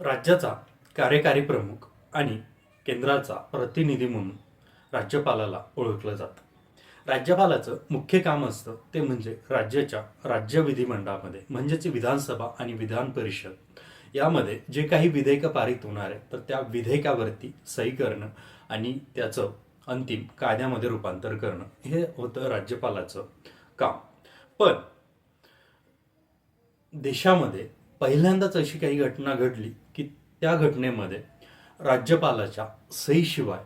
राज्याचा कार्यकारी प्रमुख आणि केंद्राचा प्रतिनिधी म्हणून राज्यपालाला ओळखलं जातं. राज्यपालाचं मुख्य काम असतं ते म्हणजे राज्याच्या राज्य विधिमंडळामध्ये म्हणजेच विधानसभा आणि विधान परिषद यामध्ये जे काही विधेयकं पारित होणार आहे तर त्या विधेयकावरती सही करणं आणि त्याचं अंतिम कायद्यामध्ये रूपांतर करणं हे होतं राज्यपालाचं काम. पण देशामध्ये पहिल्यांदाच अशी काही घटना घडली की त्या घटनेमध्ये राज्यपालाच्या सहीशिवाय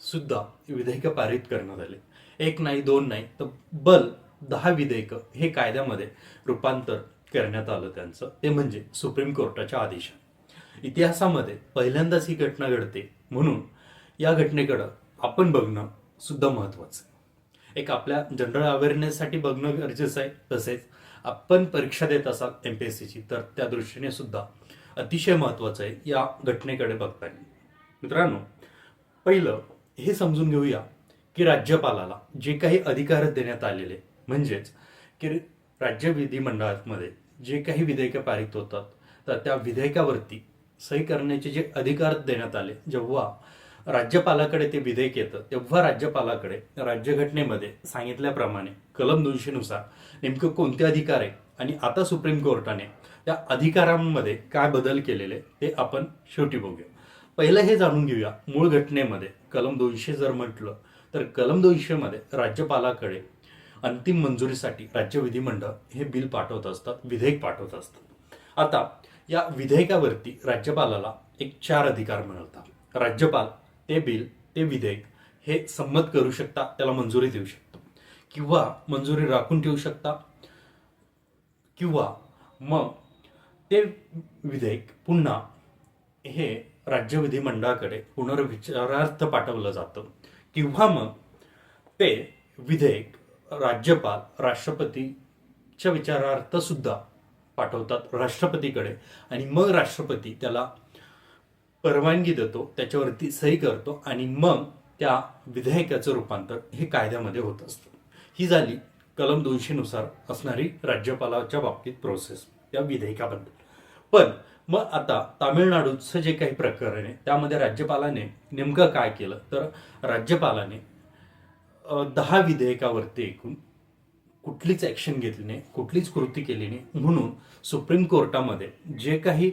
सुद्धा विधेयकं पारित करण्यात आले. एक नाही दोन नाही तर बल दहा विधेयकं हे कायद्यामध्ये रूपांतर करण्यात आलं त्यांचं. ते म्हणजे सुप्रीम कोर्टाच्या आदेशात. इतिहासामध्ये पहिल्यांदाच ही घटना घडते म्हणून या घटनेकडं आपण बघणं सुद्धा महत्त्वाचं आहे. एक आपल्या जनरल अवेअरनेससाठी बघणं गरजेचं आहे तसेच आपण परीक्षा देत असाल एम पी एस सीची तर त्या दृष्टीने सुद्धा अतिशय महत्त्वाचं आहे या घटनेकडे बघताना मित्रांनो पहिलं हे समजून घेऊया की राज्यपालाला जे काही अधिकार देण्यात आलेले म्हणजेच की राज्य विधिमंडळामध्ये जे काही विधेयकं पारित होतात तर त्या विधेयकावरती सही करण्याचे जे अधिकार देण्यात आले जेव्हा राज्यपालाकडे ते विधेयक येतं. तेव्हा राज्यपालाकडे राज्यघटनेमध्ये सांगितल्याप्रमाणे कलम दोनशेनुसार नेमकं कोणते अधिकार आहे आणि आता सुप्रीम कोर्टाने त्या अधिकारांमध्ये काय बदल केलेले ते आपण शेवटी बघूया. पहिलं हे जाणून घेऊया मूळ घटनेमध्ये कलम दोनशे जर म्हटलं तर कलम दोनशेमध्ये राज्यपालाकडे अंतिम मंजुरीसाठी राज्य विधिमंडळ हे बिल पाठवत असतात विधेयक पाठवत असतात. आता या विधेयकावरती राज्यपालाला एक चार अधिकार मिळवतात राज्यपाल ते बिल ते विधेयक हे संमत करू शकता त्याला मंजुरी देऊ शकता. किंवा मंजुरी राखून ठेवू शकता. किंवा मग ते विधेयक पुन्हा हे राज्य विधिमंडळाकडे पुनर्विचारार्थ पाठवलं जातं. किंवा मग ते विधेयक राज्यपाल राष्ट्रपतीच्या विचारार्थ सुद्धा पाठवतात राष्ट्रपतीकडे. आणि मग राष्ट्रपती त्याला परवानगी देतो त्याच्यावरती सही करतो आणि मग त्या विधेयकाचं रूपांतर हे कायद्यामध्ये होत असतं. ही झाली कलम दोनशे नुसार असणारी राज्यपालाच्या बाबतीत प्रोसेस त्या विधेयकाबद्दल. पण मग आता तामिळनाडूचं जे काही प्रकरण आहे त्यामध्ये राज्यपालाने नेमकं काय केलं? तर राज्यपालाने दहा विधेयकावरती एकूण कुठलीच ॲक्शन घेतली नाही कुठलीच कृती केली नाही. म्हणून सुप्रीम कोर्टामध्ये जे काही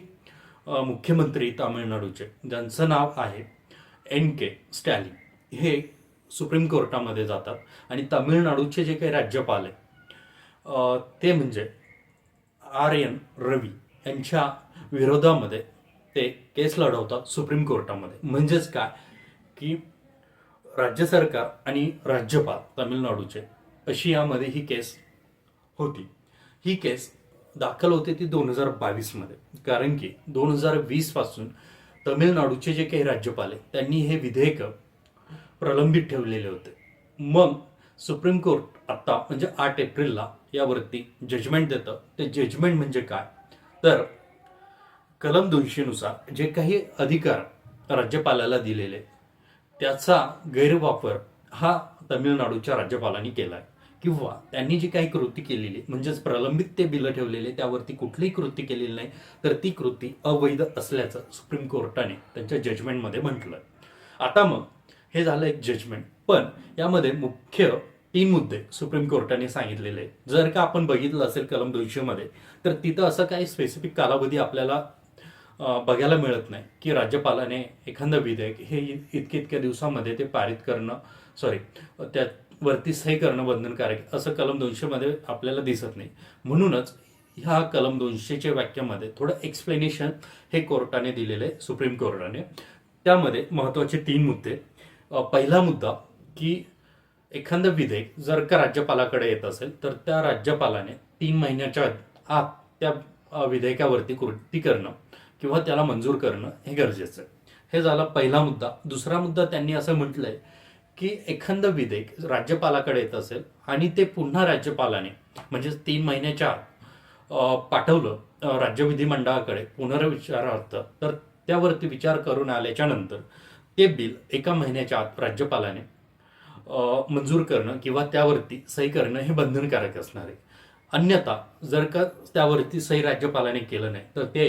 मुख्यमंत्री तामिळनाडूचे ज्यांचं नाव आहे एन के स्टॅलिन. हे सुप्रीम कोर्टामध्ये जातात आणि तामिळनाडूचे जे काही राज्यपाल आहे ते म्हणजे आर एन रवी यांच्या विरोधामध्ये ते केस लढवतात सुप्रीम कोर्टामध्ये. म्हणजेच काय? की राज्य सरकार आणि राज्यपाल तामिळनाडूचे अशी यामध्ये ही केस होती. ही केस दाखल होते ती दोन हजार बावीसमध्ये कारण की दोन हजार वीसपासून तमिळनाडूचे जे काही राज्यपाल आहे त्यांनी हे विधेयक प्रलंबित ठेवलेले होते. मग सुप्रीम कोर्ट आत्ता म्हणजे आठ एप्रिलला यावरती जजमेंट देतं. ते जजमेंट म्हणजे काय? तर कलम दोनशेनुसार जे काही अधिकार राज्यपालाला दिलेले त्याचा गैरवापर हा तमिळनाडूच्या राज्यपालांनी केला आहे किंवा त्यांनी जी काही कृती केलेली म्हणजेच प्रलंबित ते बिलं ठेवलेले त्यावरती कुठलीही कृती केलेली नाही तर ती कृती अवैध असल्याचं सुप्रीम कोर्टाने त्यांच्या जजमेंटमध्ये म्हटलं आता मग हे झालं एक जजमेंट पण यामध्ये मुख्य तीन मुद्दे सुप्रीम कोर्टाने सांगितलेले जर का आपण बघितलं असेल कलम दोनशे मध्ये तर तिथं असं काही स्पेसिफिक कालावधी आपल्याला बघायला मिळत नाही की राज्यपालाने एखादं विधेयक हे इतके इतक्या दिवसामध्ये ते पारित करणं सॉरी वरती सही करणं बंधनकारक असं कलम दोनशेमध्ये आपल्याला दिसत नाही. म्हणूनच ह्या कलम दोनशेच्या वाक्यामध्ये थोडं एक्सप्लेनेशन हे कोर्टाने दिलेलं आहे सुप्रीम कोर्टाने. त्यामध्ये महत्त्वाचे तीन मुद्दे. पहिला मुद्दा की एखादं विधेयक जर का राज्यपालाकडे येत असेल तर त्या राज्यपालाने तीन महिन्याच्या आत त्या विधेयकावरती कृती करणं किंवा त्याला मंजूर करणं हे गरजेचं आहे. हे झाला पहिला मुद्दा. दुसरा मुद्दा त्यांनी असं म्हटलंय की एखादं विधेयक राज्यपालाकडे येत असेल आणि ते पुन्हा राज्यपालाने म्हणजे तीन महिन्याच्या पाठवलं राज्य विधिमंडळाकडे पुनर्विचारार्थ तर त्यावरती विचार करून आल्याच्यानंतर ते बिल एका महिन्याच्या आत राज्यपालाने मंजूर करणं किंवा त्यावरती सही करणं हे बंधनकारक असणार आहे. अन्यथा जर का त्यावरती सही राज्यपालाने केलं नाही तर ते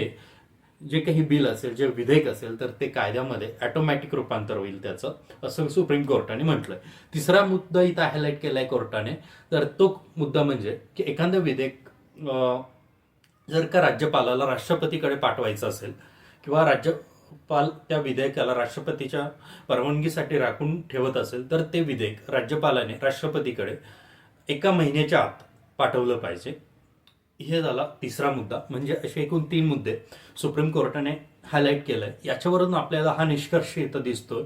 जे काही बिल असेल जे विधेयक असेल तर ते कायद्यामध्ये ऑटोमॅटिक रूपांतर होईल त्याचं असं सुप्रीम कोर्टाने म्हटलंय. तिसरा मुद्दा इथं हायलाईट केलाय कोर्टाने. तर तो मुद्दा म्हणजे की एखादं विधेयक जर का राज्यपालाला राष्ट्रपतीकडे पाठवायचं असेल किंवा राज्यपाल त्या विधेयकाला राष्ट्रपतीच्या परवानगीसाठी राखून ठेवत असेल तर ते विधेयक राज्यपालाने राष्ट्रपतीकडे एका महिन्याच्या आत पाठवलं पाहिजे. हे झाला तिसरा मुद्दा. म्हणजे असे एकूण तीन मुद्दे सुप्रीम कोर्टाने हायलाईट केलंय. याच्यावरून आपल्याला हा निष्कर्ष इथं दिसतोय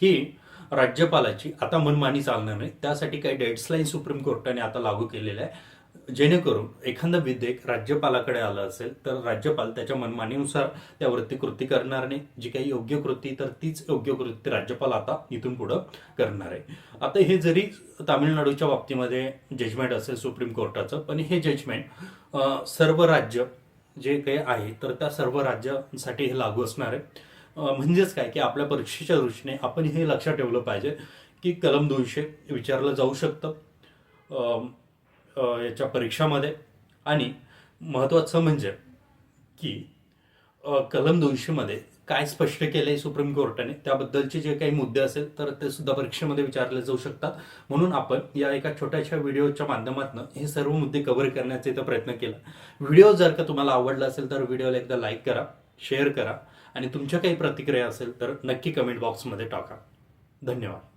की राज्यपालाची आता मनमानी चालणार नाही. त्यासाठी काही डेड्सलाईन सुप्रीम कोर्टाने आता लागू केलेल्या आहे जेणेकरून एखादं विधेयक राज्यपालाकडे आलं असेल तर राज्यपाल त्याच्या मनमानीनुसार त्यावरती कृती करणार नाही. जी काही योग्य कृती तर तीच योग्य कृती राज्यपाल आता इथून पुढं करणार आहे. आता हे जरी तामिळनाडूच्या बाबतीमध्ये जजमेंट असेल सुप्रीम कोर्टाचं पण हे जजमेंट सर्व राज्य जे काही आहे तर त्या सर्व राज्यांसाठी हे लागू असणार आहे. म्हणजेच काय की आपल्या परीक्षेच्या दृष्टीने आपण हे लक्षात ठेवलं पाहिजे की कलम दोनशे विचारलं जाऊ शकतं. याच्या परीक्षामध्ये. आणि महत्त्वाचं म्हणजे की कलम दोनशेमध्ये काय स्पष्ट केलं आहे सुप्रीम कोर्टाने त्याबद्दलचे जे काही मुद्दे असेल तर ते सुद्धा परीक्षेमध्ये विचारले जाऊ शकतात. म्हणून आपण या एका छोट्याशा व्हिडिओच्या माध्यमातून हे सर्व मुद्दे कव्हर करण्याचा इथं प्रयत्न केला. व्हिडिओ जर का तुम्हाला आवडला असेल तर व्हिडिओला एकदा लाईक करा शेअर करा. आणि तुमच्या काही प्रतिक्रिया असेल तर नक्की कमेंट बॉक्समध्ये टाका. धन्यवाद.